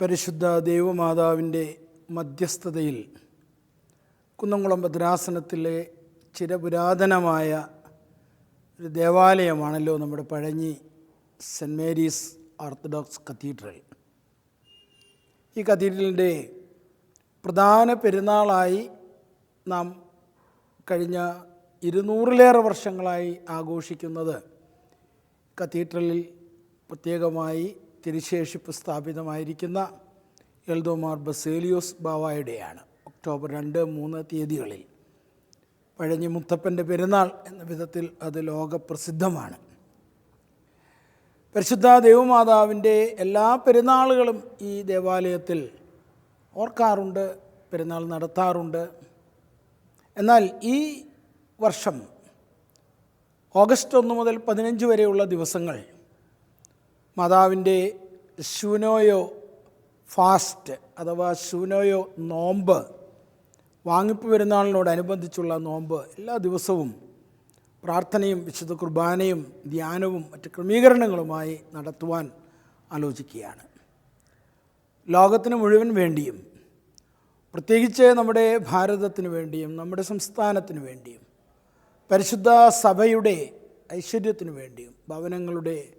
പരിശുദ്ധ ദൈവമാതാവിന്റെ മധ്യസ്ഥതയിൽ കുന്നംകുളം ഭദ്രാസനത്തിലെ ചിരപുരാതനമായ ഒരു ദേവാലയമാണല്ലോ നമ്മുടെ Pazhanji saint Mary's orthodox cathedral. ഈ കത്തീഡ്രലിന്റെ പ്രധാന പെരുന്നാളായി നാം കഴിഞ്ഞ ഇരുന്നൂറിലേറെ വർഷങ്ങളായി ആഘോഷിക്കുന്നത് കത്തീഡ്രലിൽ പ്രത്യേകമായി തിരുശേഷിപ്പ് സ്ഥാപിതമായിരിക്കുന്ന എൽദോമാർ ബസേലിയോസ് ബാവായുടെയാണ്. ഒക്ടോബർ രണ്ട് മൂന്ന് തീയതികളിൽ പഴഞ്ഞി മുത്തപ്പന്റെ പെരുന്നാൾ എന്ന വിധത്തിൽ അത് ലോകപ്രസിദ്ധമാണ്. പരിശുദ്ധ ദേവമാതാവിന്റെ എല്ലാ പെരുന്നാളുകളും ഈ ദേവാലയത്തിൽ ഓർക്കാറുണ്ട് പെരുന്നാൾ നടത്താറുണ്ട്. എന്നാൽ ഈ വർഷം ഓഗസ്റ്റ് ഒന്ന് മുതൽ പതിനഞ്ച് വരെയുള്ള ദിവസങ്ങൾ മാതാവിന്റെ ശൂനോയോ ഫാസ്റ്റ് അഥവാ ശൂനോയോ നോമ്പ് വാങ്ങിപ്പ് പെരുന്നാളിനോടനുബന്ധിച്ചുള്ള നോമ്പ് എല്ലാ ദിവസവും പ്രാർത്ഥനയും വിശുദ്ധ കുർബാനയും ധ്യാനവും മറ്റ് ക്രമീകരണങ്ങളുമായി നടത്തുവാൻ ആലോചിക്കുകയാണ്. ലോകത്തിന് മുഴുവൻ വേണ്ടിയും പ്രത്യേകിച്ച് നമ്മുടെ ഭാരതത്തിന് വേണ്ടിയും നമ്മുടെ സംസ്ഥാനത്തിന് വേണ്ടിയും പരിശുദ്ധ സഭയുടെ ഐശ്വര്യത്തിന് വേണ്ടിയും ഭവനങ്ങളുടെ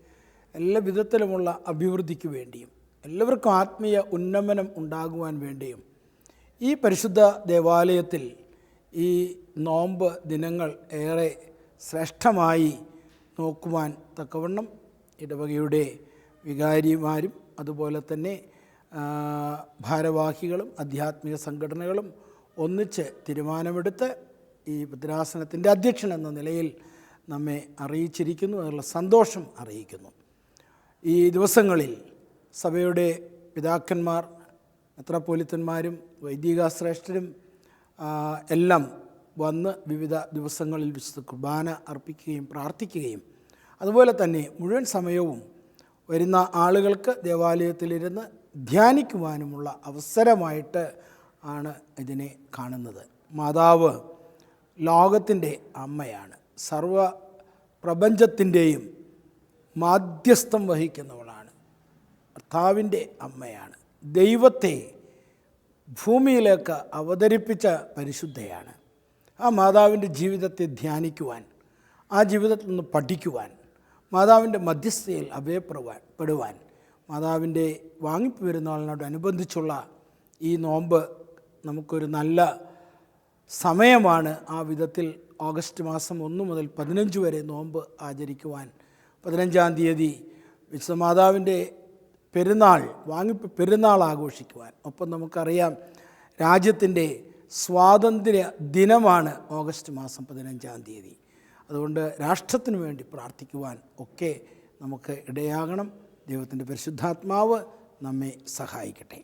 എല്ലാ വിധത്തിലുമുള്ള അഭിവൃദ്ധിക്ക് വേണ്ടിയും എല്ലാവർക്കും ആത്മീയ ഉന്നമനം ഉണ്ടാകുവാൻ വേണ്ടിയും ഈ പരിശുദ്ധ ദേവാലയത്തിൽ ഈ നോമ്പ് ദിനങ്ങൾ ഏറെ ശ്രേഷ്ഠമായി നോക്കുവാൻ തക്കവണ്ണം ഇടവകയുടെ വികാരിമാരും അതുപോലെ തന്നെ ഭാരവാഹികളും ആധ്യാത്മിക സംഘടനകളും ഒന്നിച്ച് തീരുമാനമെടുത്ത് ഈ ഭദ്രാസനത്തിന്റെ അധ്യക്ഷൻ എന്ന നിലയിൽ നമ്മെ അറിയിച്ചിരിക്കുന്നു എന്നുള്ള സന്തോഷം അറിയിക്കുന്നു. ഈ ദിവസങ്ങളിൽ സഭയുടെ പിതാക്കന്മാർ മെത്രാപ്പോലിത്തന്മാരും വൈദിക എല്ലാം വന്ന് വിവിധ ദിവസങ്ങളിൽ വിശുദ്ധ കുർബാന അർപ്പിക്കുകയും പ്രാർത്ഥിക്കുകയും അതുപോലെ തന്നെ മുഴുവൻ സമയവും വരുന്ന ആളുകൾക്ക് ദേവാലയത്തിലിരുന്ന് ധ്യാനിക്കുവാനുമുള്ള അവസരമായിട്ട് ആണ് ഇതിനെ കാണുന്നത്. മാതാവ് ലോകത്തിന്റെ അമ്മയാണ്. സർവ പ്രപഞ്ചത്തിന്റെയും മാധ്യസ്ഥം വഹിക്കുന്നവളാണ്. കർത്താവിന്റെ അമ്മയാണ്. ദൈവത്തെ ഭൂമിയിലേക്ക് അവതരിപ്പിച്ച പരിശുദ്ധയാണ്. ആ മാതാവിന്റെ ജീവിതത്തെ ധ്യാനിക്കുവാൻ ആ ജീവിതത്തിൽ നിന്ന് പഠിക്കുവാൻ മാതാവിന്റെ മധ്യസ്ഥയിൽ അഭയപ്പെടുവാൻ പെടുവാൻ മാതാവിന്റെ വാങ്ങിപ്പ് പെരുന്നാളിനോടനുബന്ധിച്ചുള്ള ഈ നോമ്പ് നമുക്കൊരു നല്ല സമയമാണ് ആ വിധത്തിൽ ഓഗസ്റ്റ് മാസം ഒന്ന് മുതൽ പതിനഞ്ച് വരെ നോമ്പ് ആചരിക്കുവാൻ പതിനഞ്ചാം തീയതി വിശ്വമാതാവിന്റെ പെരുന്നാൾ വാങ്ങി പെരുന്നാൾ ആഘോഷിക്കുവാൻ. ഒപ്പം നമുക്കറിയാം രാജ്യത്തിന്റെ സ്വാതന്ത്ര്യ ദിനമാണ് ഓഗസ്റ്റ് മാസം പതിനഞ്ചാം തീയതി. അതുകൊണ്ട് രാഷ്ട്രത്തിന് വേണ്ടി പ്രാർത്ഥിക്കുവാൻ ഒക്കെ നമുക്ക് ഇടയാകണം. ദൈവത്തിന്റെ പരിശുദ്ധാത്മാവ് നമ്മെ സഹായിക്കട്ടെ.